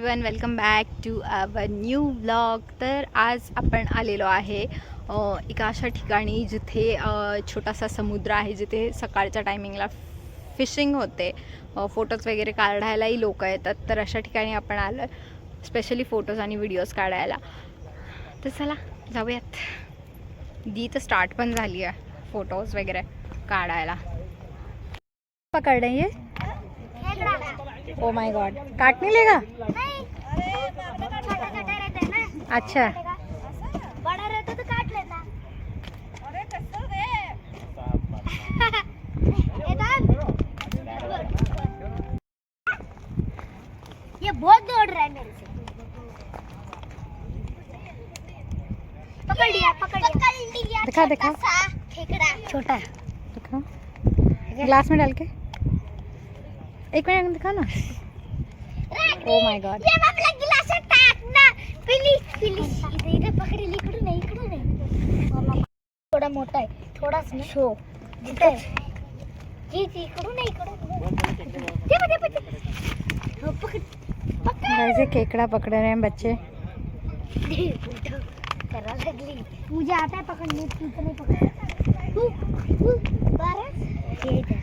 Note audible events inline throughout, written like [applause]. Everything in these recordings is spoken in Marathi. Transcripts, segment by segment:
Everyone welcome back to our new blog तर आज आपण आलेलो आहे एका अशा ठिकाणी जिथे छोटासा समुद्र आहे जिथे सकाळच्या टायमिंगला फिशिंग होते. फोटोज वगैरे काढायलाही लोक येतात. तर अशा ठिकाणी आपण आलो स्पेशली फोटोज आणि व्हिडिओज काढायला. तर चला जाऊयात. दी तर स्टार्ट पण झाली आहे फोटोज वगैरे काढायला. पकड़ ओ माय गॉड काट नहीं लेगा? अच्छा। बड़ा रहता तो काट लेता। ये दान। ये बहुत दौड़ रहा है मेरे से। पकड़ लिया पकड़ लिया। पकड़ लिया दिखा, दिखा। छोटा है। दिखाओ। ग्लास में डाल के। एक मिनट दिखा ना Oh my God. ये आपला गिलास टाकना प्लीज प्लीज इथे इथे पकडेल इकडून नाही इकडून नाही थोडा मोठा आहे. थोडाच ना. शो इथे. जी जी इकडून नाही इकडून केकड़ा पकड़. रहे हैं बच्चे. करा लागली. मुझे आता है पकड़ने तू तो नहीं पकड़ हु, हु, बारह ये इधर.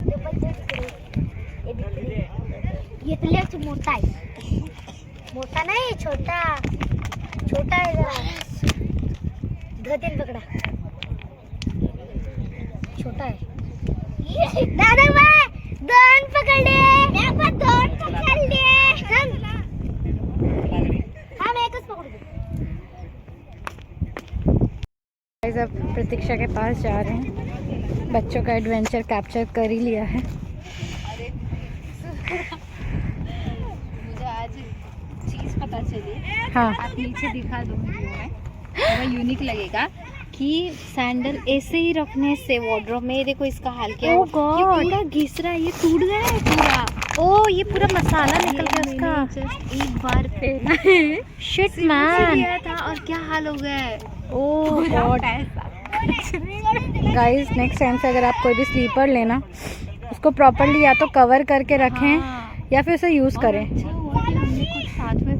ते पण ते तिकडे. हे तिकडे. ये तो लयच मोठा आहे मोठा नाही छोटा। छोटा आहे जरा। धतेन पकडा। छोटा आहे दादा बाय दोन पकडले आपण दोन पकडले थांब थांब एकच पकडू Guys, अब प्रतीक्षा के पास जा रहे हैं। बच्चों का एडवेंचर कैप्चर कर ही लिया है। पता चली। हाँ। आप नीचे दिखा दो वीडियो में यूनिक लगेगा कि सैंडल ऐसे ही रखने से वार्डरोब में देखो इसका हाल क्या है Oh ये पूरा घिस रहा है ये टूट गया है पूरा। ओ ये पूरा मसाला निकल गया उसका। एक बार पहना है शिट मैन था और क्या हाल हो गया है। Oh God guys next time से अगर आप कोई भी स्लीपर लेना उसको प्रॉपरली या तो कवर करके रखें हाँ। या फिर उसे यूज़ करें अच्छा हुआ कि हमने कुछ साथ में पहनाया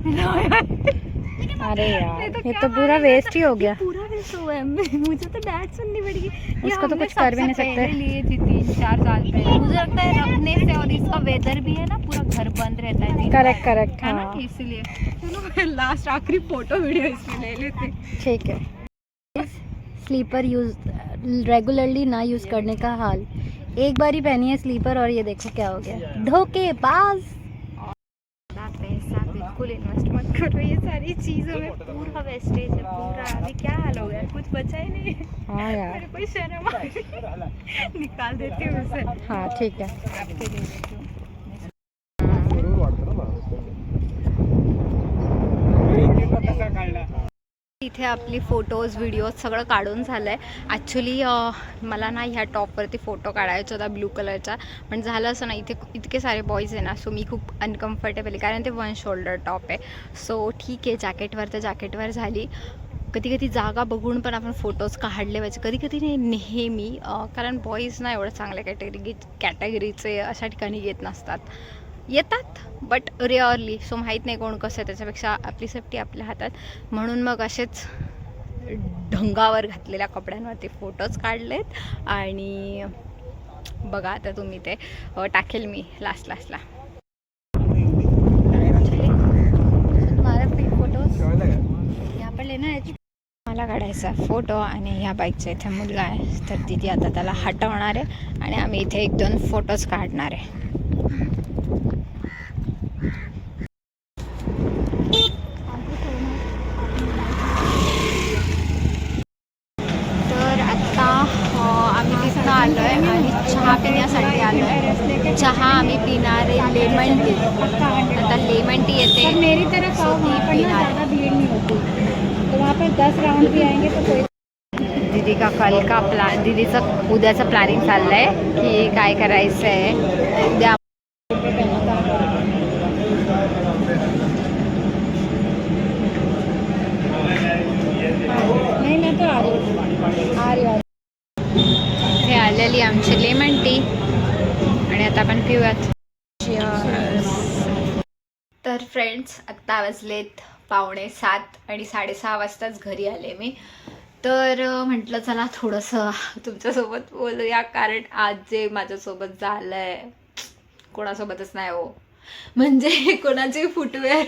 अरे यार तो ये तो पूरा वेस्ट ही? हो गया। पूरा वेस्ट हुआ है। मुझे तो डांट सुननी पड़ेगी ये उसको तो कुछ कर भी नहीं सकते। लिए थी तीन चार साल पहले। मुझे लगता है रखने से और इसका वेदर भी है ना पूरा घर बंद रहता है। करेक्ट। करेक्ट है। ना? हाँ। इसलिए। चलो लास्ट आखिरी फ़ोटो वीडियो इसमें ले लेते ठीक है। स्लीपर यूज़ रेगुलरली ना यूज़ करने का हाल। एक बार ही पहनी है स्लीपर और ये देखो क्या हो गया। धोखेबाज! अपना करो ये सारी चीज़ों में पूरा वेस्टेज है पूरा अभी क्या हाल हो गया कुछ बचा ही नहीं हाँ यार मेरे को शर्म निकाल देती हूँ उसे हाँ ठीक है आपके दे देती हूँ इथे आपली फोटोज व्हिडिओज सगळं काढून झालं आहे ॲक्च्युली मला ना ह्या टॉपवरती फोटो काढायचा होता ब्लू कलरचा पण झालं असं ना इथे इतके सारे बॉईज आहे ना सो मी खूप अनकम्फर्टेबल आहे. कारण ते वन शोल्डर टॉप आहे. सो ठीक आहे जॅकेटवर तर जॅकेटवर झाली. कधी कधी जागा बघून पण आपण फोटोज काढले पाहिजे. कधी कधी नाही नेहमी कारण बॉईज ना एवढं चांगल्या कॅटेगरी कॅटेगरीचे अशा ठिकाणी येत नसतात. येतात बट रेअरली सो माहीत नाही कोण कसं आहे त्याच्यापेक्षा आपली सेफ्टी आपल्या हातात. म्हणून मग असेच ढंगावर घातलेल्या कपड्यांवरती फोटोज काढलेत. आणि बघा आता तुम्ही ते टाकेल मी लास्ट लास्टला फोटोज मला काढायचा फोटो आणि ह्या बाईकचा इथे मुलगा आहे. तर तिथे आता त्याला हटवणार आहे आणि आम्ही इथे एक दोन फोटोज काढणार आहे. तर आता अ, आम्ही तिथं आलो आहे आणि चहा पिण्यासाठी आलो आहे चहा आम्ही पिणार आहे लेमन टी. आता लेमन टी येते. मेरी तरफ आओ So, वहाँ पर ना पीना। ज़्यादा भीड़ नहीं होती। तो वहाँ पर दस राउंड भी आएंगे तो कोई दीदी का कल का प्लॅन दीदीचं उद्याचं प्लॅनिंग चाललं आहे की काय करायचं आहे उद्या नहीं मैं तो आ रही हे आलेली आमची लेमन टी. आणि आता आपण पिऊयात. तर फ्रेंड्स आत्ता वाजलेत पावणे सात आणि साडेसहा वाजताच घरी आले मी. तर म्हटलं चला थोडंसं तुमच्यासोबत बोलूया कारण आज जे माझ्यासोबत झालं आहे कोणासोबतच नाही हो. म्हणजे कोणाची फुटवेअर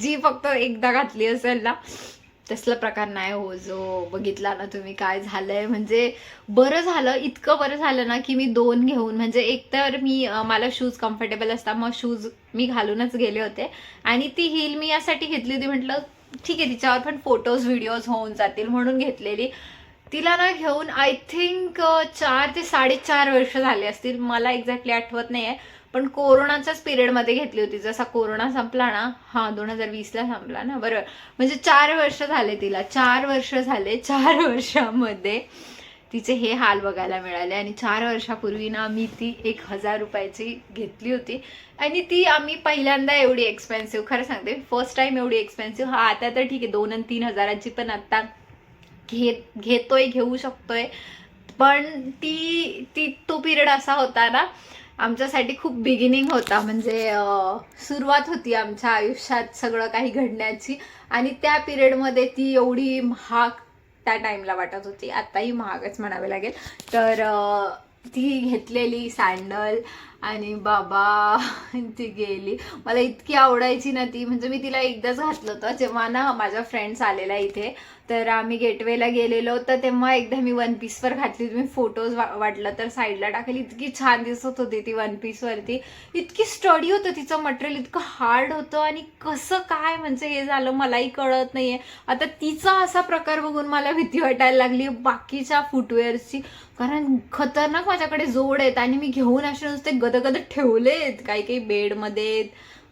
जी फक्त एकदा घातली असेल ना तसला प्रकार नाही हो जो बघितला ना तुम्ही काय झालंय. म्हणजे बरं झालं इतकं बरं झालं ना की मी दोन घेऊन म्हणजे एक तर मी मला शूज कम्फर्टेबल असतात मग शूज मी घालूनच गेले होते. आणि ती हिल मी यासाठी घेतली होती म्हटलं ठीक आहे तिच्यावर पण फोटोज व्हिडिओज होऊन जातील म्हणून घेतलेली. तिला ना घेऊन आय थिंक चार ते साडेचार वर्ष झाले असतील. मला एक्झॅक्टली आठवत नाही आहे पण कोरोनाच्याच पिरियडमध्ये घेतली होती. जसा कोरोना संपला ना हां दोन हजार वीसला संपला ना. बरोबर. म्हणजे चार वर्ष झाले तिला. चार वर्ष झाले. चार [laughs] वर्षामध्ये तिचे हे हाल बघायला मिळाले. आणि चार वर्षापूर्वी ना मी ती एक हजार रुपयाची घेतली होती. आणि ती आम्ही पहिल्यांदा एवढी एक्सपेन्सिव्ह खरं सांगते फर्स्ट टाईम एवढी एक्सपेन्सिव्ह हा आता तर ठीक आहे दोन आणि तीन हजाराची पण आत्ता घेत घेतोय घेऊ शकतोय. पण ती ती तो पिरियड असा होता ना आमच्यासाठी खूप बिगिनिंग होता. म्हणजे सुरुवात होती आमच्या आयुष्यात सगळं काही घडण्याची. आणि त्या पिरियडमध्ये ती एवढी महाग त्या टाईमला वाटत होती. आत्ताही महागच म्हणावे लागेल. तर ती घेतलेली सँडल आणि बाबा ती गेली. मला इतकी आवडायची ना ती. म्हणजे मी तिला एकदाच घातलं होतं. जेव्हा ना माझ्या फ्रेंड्स आलेल्या इथे तर आम्ही गेटवेला गेलेलो तर तेव्हा एकदा मी वन पीसवर घातली तुम्ही फोटोज वाटलं तर साईडला टाकेल. इतकी छान दिसत होती ती वन पीसवरती इतकी स्टडी होतं तिचं मटेरियल इतकं हार्ड होतं आणि कसं काय म्हणजे हे झालं मलाही कळत नाहीये. आता तिचा असा प्रकार बघून मला भीती वाटायला लागली बाकीच्या फुटवेअर्सची कारण खतरनाक माझ्याकडे जोड आहेत आणि मी घेऊन असे नुसते गदगद आहेत काही काही बेडमध्ये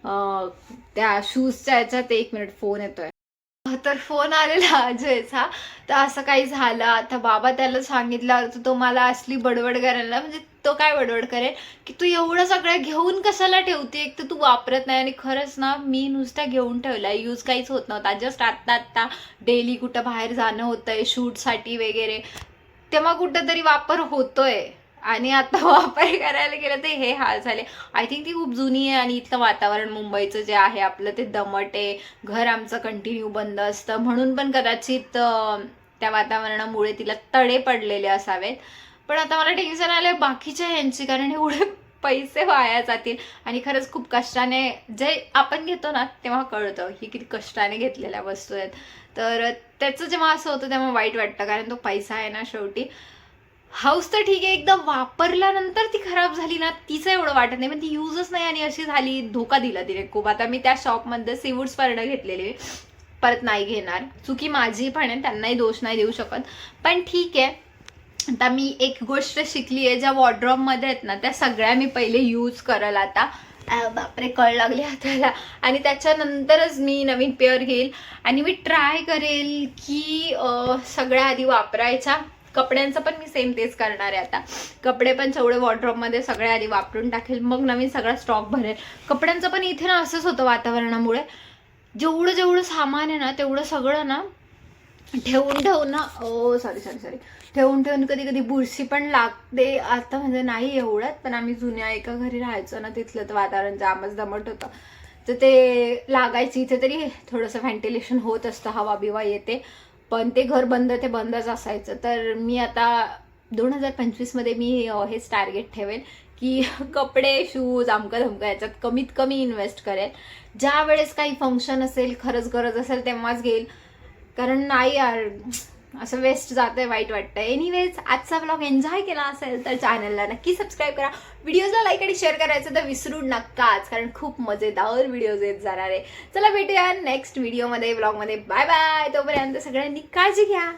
त्या शूजच्या याच्यात एक मिनिट फोन येतोय. तर फोन आलेला [laughs] अजयचा. तर असं काही झालं. आता बाबा त्याला सांगितलं तर तो मला असली बडबड करायला म्हणजे तो काय बडबड करेल? की तू एवढं सगळं घेऊन कशाला ठेवते? एक तर तू वापरत नाही आणि खरंच ना मी नुसता घेऊन ठेवला. यूज काहीच होत नव्हता. जस्ट आत्ता आत्ता डेली कुठं बाहेर जाणं होतंय शूटसाठी वगैरे. तेव्हा कुठंतरी वापर होतोय. आणि आता [laughs] वापर करायला गेलं तर हे हाल झाले. आय थिंक ती खूप जुनी आहे आणि इथलं वातावरण मुंबईचं जे आहे आपलं ते दमट आहे घर आमचं कंटिन्यू बंद असतं. म्हणून पण कदाचित त्या वातावरणामुळे तिला तडे पडलेले असावेत. पण आता मला टेन्शन आलं बाकीच्या ह्यांची कारण एवढे [laughs] पैसे वाया जातील. आणि खरंच खूप कष्टाने जे आपण घेतो ना तेव्हा कळतं ही किती कष्टाने घेतलेल्या वस्तू आहेत. तर त्याचं जेव्हा असं होतं तेव्हा वाईट वाटतं कारण तो पैसा आहे ना शेवटी. हाऊस तर ठीक आहे एकदा वापरल्यानंतर ती खराब झाली ना तिचं एवढं वाटत नाही. पण ती यूजच नाही आणि अशी झाली धोका दिला तिने खूप. आता मी त्या शॉपमध्ये सीवूड्स परणं घेतलेले. परत नाही घेणार. चुकी माझी पण आहे त्यांनाही दोष नाही देऊ शकत. पण ठीक आहे. आता मी एक गोष्ट शिकली आहे ज्या वॉर्ड्रॉपमध्ये आहेत ना त्या सगळ्या मी पहिले यूज करल आता. बापरे कळ लागली हाताला. आणि त्याच्यानंतरच मी नवीन पेअर घेईल. आणि मी ट्राय करेल की सगळ्या आधी वापरायच्या. कपड्यांचं पण मी सेम तेच करणार आहे आता. कपडे पण जेवढे वॉर्ड्रॉपमध्ये सगळ्या आधी वापरून टाकेल मग नवीन सगळा स्टॉक भरेल. कपड्यांचं पण इथे ना असंच होतं वातावरणामुळे. जेवढं जेवढं सामान आहे ना तेवढं सगळं ना ठेवून ठेवून ना ओ सॉरी सॉरी सॉरी ठेवून ठेवून कधी कधी बुरशी पण लागते. आता म्हणजे नाही एवढ्यात पण आम्ही जुन्या एका घरी राहायचो ना तिथलं तर वातावरण जामच दमट होतं. तर ते लागायची इथे तरी थोडंसं व्हेंटिलेशन होत असतं हवा बिवा येते. पण ते घर बंद ते बंदच असायचं. तर मी आता दोन हजार पंचवीसमध्ये मी हेच टार्गेट ठेवेन की [laughs] कपडे शूज अमकं धमकं याच्यात कमीत कमी इन्व्हेस्ट करेल ज्या वेळेस काही फंक्शन असेल खरंच गरज असेल तेव्हाच घेईल. कारण नाही यार असं वेस्ट जातंय वाईट वाटतं एनिवेज आजचा ब्लॉग एन्जॉय केला असेल तर चॅनलला नक्की सबस्क्राईब करा. व्हिडिओजला लाईक आणि शेअर करायचं तर विसरू नकाच कारण खूप मजेदार व्हिडिओज येत जाणार आहे चला भेटूया नेक्स्ट व्हिडिओमध्ये ब्लॉगमध्ये बाय बाय तोपर्यंत सगळ्यांनी काळजी घ्या.